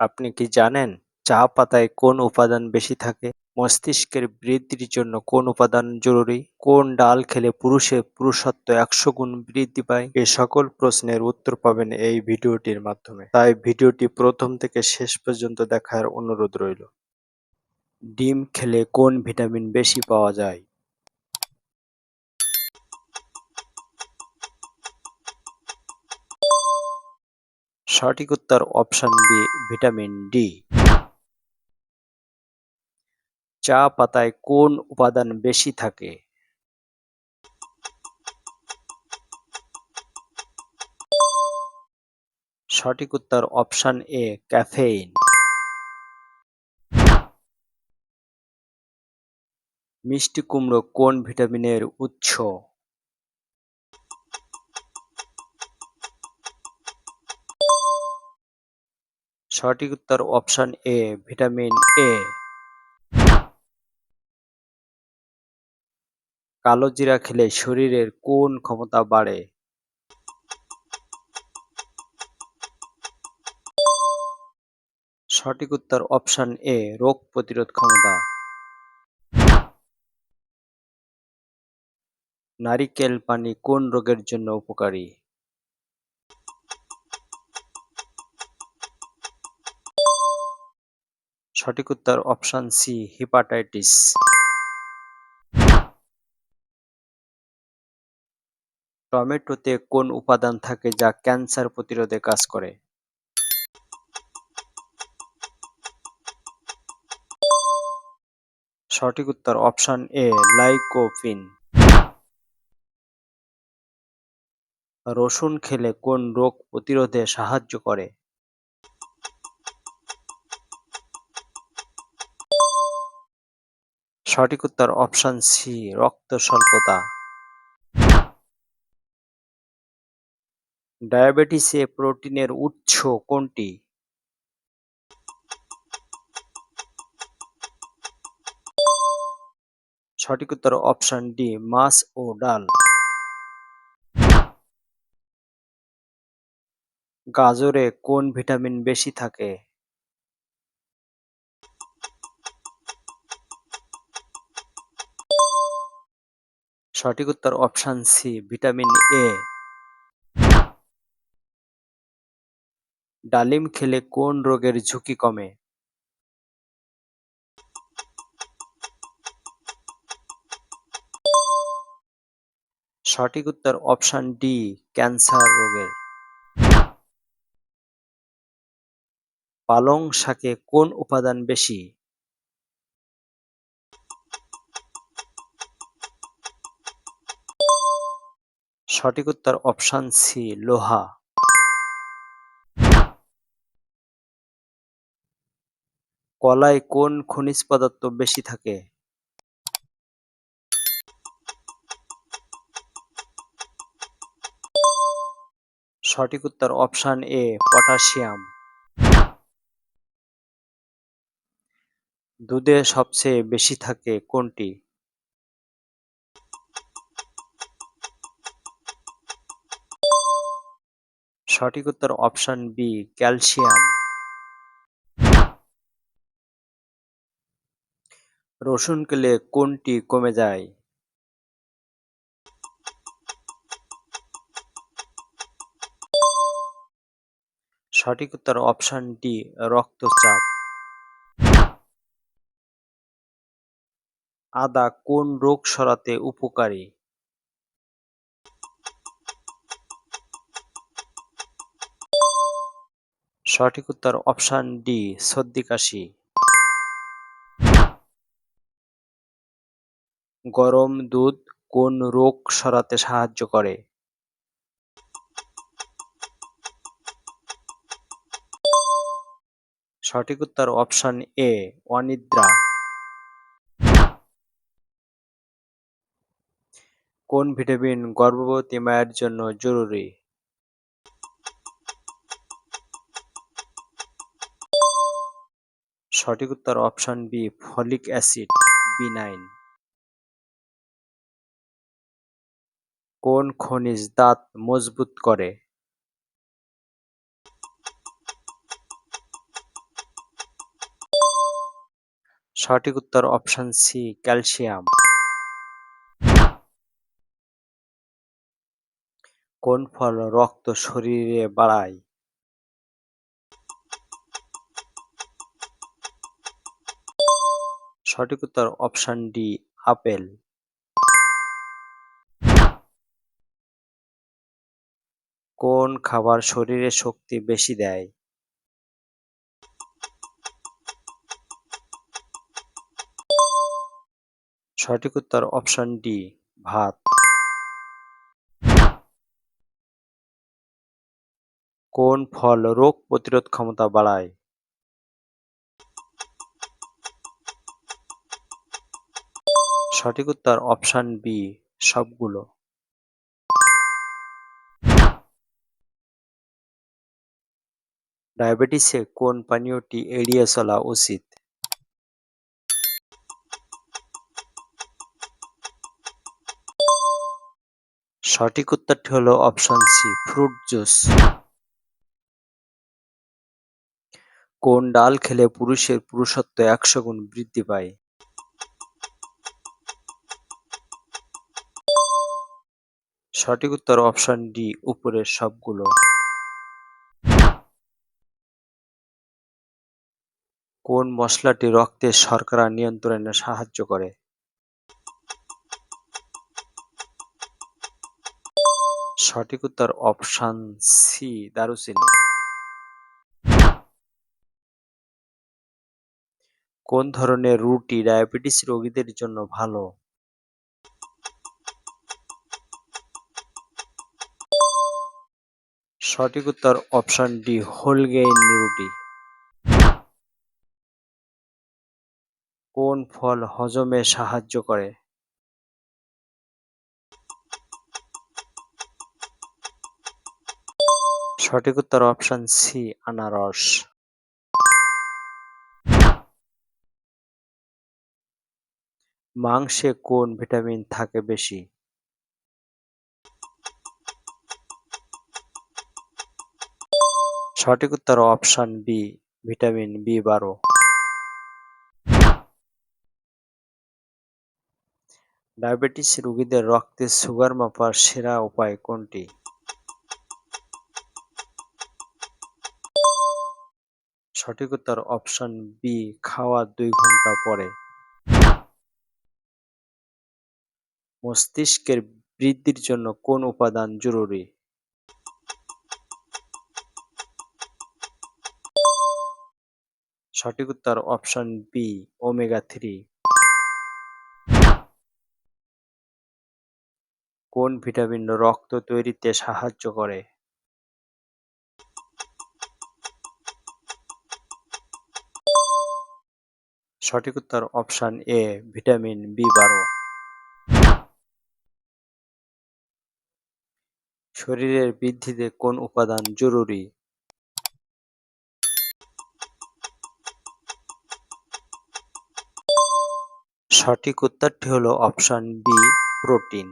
আপনি কি জানেন চা পাতায় কোন উপাদান বেশি থাকে? মস্তিষ্কের বৃদ্ধির জন্য কোন উপাদান জরুরি? কোন ডাল খেলে পুরুষের পুরুষত্ব একশো গুণ বৃদ্ধি পায়? এ সকল প্রশ্নের উত্তর পাবেন এই ভিডিওটির মাধ্যমে। তাই ভিডিওটি প্রথম থেকে শেষ পর্যন্ত দেখার অনুরোধ রইল। ডিম খেলে কোন ভিটামিন বেশি পাওয়া যায়? সঠিক উত্তর অপশন বি, ভিটামিন ডি চা পাতায় কোন উপাদান বেশি থাকে? সঠিক উত্তর অপশন এ, ক্যাফেইন. মিষ্টি কুমড়ো কোন ভিটামিনের উৎস? সঠিক উত্তর অপশন এ, ভিটামিন এ। কালো জিরা খেলে শরীরের কোন ক্ষমতা বাড়ে? সঠিক উত্তর অপশন এ, রোগ প্রতিরোধ ক্ষমতা। নারিকেল পানি কোন রোগের জন্য উপকারী? সঠিক উত্তর অপশন সি হিপাটাইটিস টমেটোতে কোন উপাদান থাকে যা ক্যান্সার প্রতিরোধে কাজ করে? সঠিক উত্তর অপশন এ লাইকোপিন রসুন খেলে কোন রোগ প্রতিরোধে সাহায্য করে? সঠিক উত্তর অপশন সি রক্ত স্বল্পতা। ডায়াবেটিসে প্রোটিনের উৎস কোনটি? সঠিক উত্তর অপশন ডি মাছ ও ডাল। গাজরে কোন ভিটামিন বেশি থাকে? সঠিক উত্তর অপশন সি, ভিটামিন এ। ডালিম খেলে কোন রোগের ঝুঁকি কমে? সঠিক উত্তর অপশন ডি, ক্যান্সার রোগের। পালং শাকে কোন উপাদান বেশি? সঠিক উত্তর অপশন সি, লোহা। কলায় কোন খনিজ পদার্থ বেশি থাকে? সঠিক উত্তর অপশন এ, পটাশিয়াম। দুধে সবচেয়ে বেশি থাকে কোনটি? সঠিক উত্তর অপশন বি, ক্যালসিয়াম। রসুন খেলে কোনটি কমে যায়? সঠিক উত্তর অপশন ডি, রক্তচাপ। আদা কোন রোগ সরাতে উপকারী? সঠিক উত্তর অপশন ডি, সর্দি কাশি। গরম দুধ কোন রোগ সরাতে সাহায্য করে? সঠিক উত্তর অপশন এ, অনিদ্রা। কোন ভিটামিন গর্ভবতী মায়ের জন্য জরুরি? সঠিক উত্তর option B, folic acid B nine কোন খনিজ দাঁত মজবুত করে? সঠিক উত্তর অপশন সি, ক্যালসিয়াম। কোন ফল রক্ত শরীরে বাড়ায়? সঠিক উত্তর অপশন ডি, আপেল। কোন খাবার শরীরে শক্তি বেশি দেয়? সঠিক উত্তর অপশন ডি, ভাত। কোন ফল রোগ প্রতিরোধ ক্ষমতা বাড়ায়? সঠিক উত্তর অপশন বি সবগুলো। ডায়াবেটিসে কোন পানীয়টি এড়িয়ে চলা উচিত? সঠিক উত্তরটি হলো অপশন সি ফ্রুট জুস কোন ডাল খেলে পুরুষের পুরুষত্ব একশো গুণ বৃদ্ধি পায়? সঠিক উত্তর অপশন ডি উপরের সবগুলো। কোন মশলাটি রক্তের শর্করা নিয়ন্ত্রণে সাহায্য করে? সঠিক উত্তর অপশন সি দারুচিনি। কোন ধরনের রুটি ডায়াবেটিস রোগীদের জন্য ভালো? সঠিক উত্তর অপশন ডি হোল গেইন রুটি কোন ফল হজমে সাহায্য করে? সঠিক উত্তর অপশন সি, আনারস। মাংসে কোন ভিটামিন থাকে বেশি? সঠিক উত্তর অপশন বি ভিটামিন বি বারো। ডায়াবেটিস রোগীদের রক্তে সুগার মাপার সেরা উপায় কোনটি? সঠিক উত্তর অপশন বি খাওয়া দুই ঘণ্টা পরে। মস্তিষ্কের বৃদ্ধির জন্য কোন উপাদান জরুরি? সঠিক উত্তর অপশন বি ওমেগা থ্রি। কোন ভিটামিন রক্ত তৈরিতে সাহায্য করে? সঠিক উত্তর অপশন এ ভিটামিন বি বারো। শরীরের বৃদ্ধিতে কোন উপাদান জরুরি? সঠিক উত্তরটি হল অপশন বি প্রোটিন।